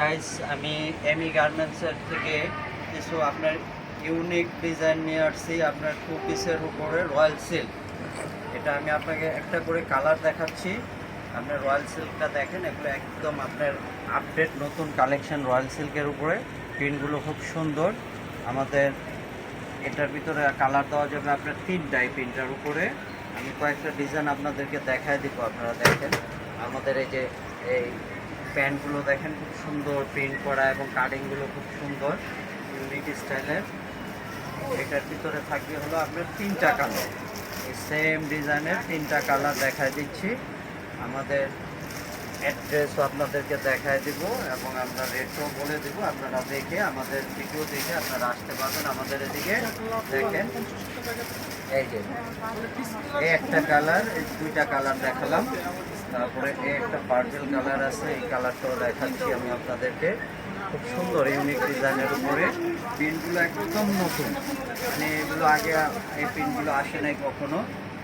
Guys আমি এমি গার্মেন্টসের থেকে কিছু আপনার ইউনিক ডিজাইন নিয়ে আসছি, আপনার টু পিসের উপরে রয়্যাল সিল্ক এটা আমি আপনাকে একটা করে কালার দেখাচ্ছি। আপনার রয়্যাল সিল্কটা দেখেন, এগুলো একদম আপনার আপডেট নতুন কালেকশন রয়্যাল সিল্কের উপরে। প্রিন্টগুলো খুব সুন্দর। আমাদের এটার ভিতরে কালার দেওয়া যাবে আপনার তিনটাই প্রিন্টার উপরে। আমি কয়েকটা ডিজাইন আপনাদেরকে দেখায় দিব, আপনারা দেখেন। আমাদের এই যে এই প্যান্টগুলো দেখেন খুব সুন্দর প্রিন্ট করা এবং কাটিংগুলো খুব সুন্দর ইউনিক স্টাইলের এটার ভিতরে থাকবে হলো আপনার তিনটা কালার সেম ডিজাইনের তিনটা কালার দেখায় দিচ্ছি। আমাদের অ্যাড্রেসও আপনাদেরকে দেখায় দিব এবং আমরা রেটও বলে দিব। আপনারা দেখে, আমাদের ভিডিও দেখে আপনারা আসতে পারবেন আমাদের এদিকে। দেখেন, এই যে একটা কালার এই দুইটা কালার দেখালাম। তারপরে এই একটা পার্পেল কালার আছে, এই কালারটাও দেখাচ্ছি আমি আপনাদেরকে। খুব সুন্দর ইউনিক ডিজাইনের উপরে। প্রিন্টগুলো একদম নতুন। মানে এগুলো আগে এই প্রিন্টগুলো আসে নাই কখনো।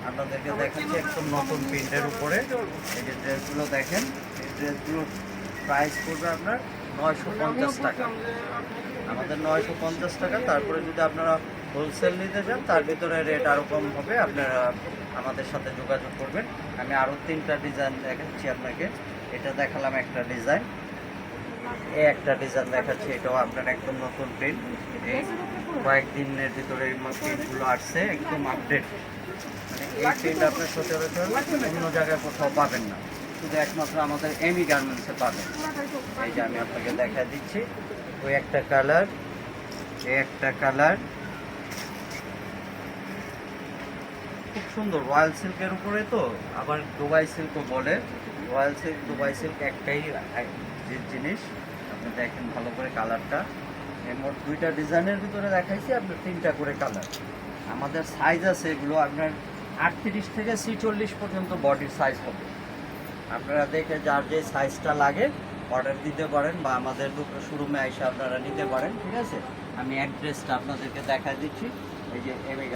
আপনাদেরকে দেখাচ্ছি একদম নতুন প্রিন্টের উপরে। এই যে ড্রেসগুলো দেখেন, এই ড্রেসগুলোর প্রাইস পড়বে আপনার নয়শো পঞ্চাশ টাকা। আমাদের নয়শো পঞ্চাশ টাকা, তারপরে যদি আপনারা হোলসেল নিতে চান, তার ভিতরে রেট আরও কম হবে, আপনারা আমাদের সাথে যোগাযোগ করবেন। আমি আরও তিনটা ডিজাইন দেখাচ্ছি আপনাকে এটা দেখালাম একটা ডিজাইন এ একটা ডিজাইন দেখাচ্ছি, এটাও আপনার একদম নতুন প্রিন্ট কয়েকদিনের ভিতরে প্রিন্টগুলো আসছে, একদম আপডেট মানে এই প্রিন্ট আপনার সচরাচর অন্য জায়গায় কোথাও পাবেন না। শুধু একমাত্র আমাদের এমি গার্মেন্টসে পাবেন। এই যে আমি আপনাকে দেখা দিচ্ছি, ওই একটা কালার এই একটা কালার খুব সুন্দর। রয়্যাল সিল্কের উপরে তো আবার দুবাই সিল্কও বলে। রয়্যাল সিল্ক দুবাই সিল্ক একটাই জিনিস। আপনি দেখেন ভালো করে কালারটা। মোট দুইটা ডিজাইনের ভিতরে দেখাইছি আপনার তিনটা করে কালার। আমাদের সাইজ আছে এগুলো আপনার আটত্রিশ থেকে ছিচল্লিশ পর্যন্ত বডির সাইজ হবে। আপনারা দেখে যার যে সাইজটা লাগে অর্ডার দিতে পারেন বা আমাদের দুটো শোরুমে এসে আপনারা নিতে পারেন, ঠিক আছে? আমি অ্যাড্রেসটা আপনাদেরকে দেখা দিচ্ছি। এই যে এম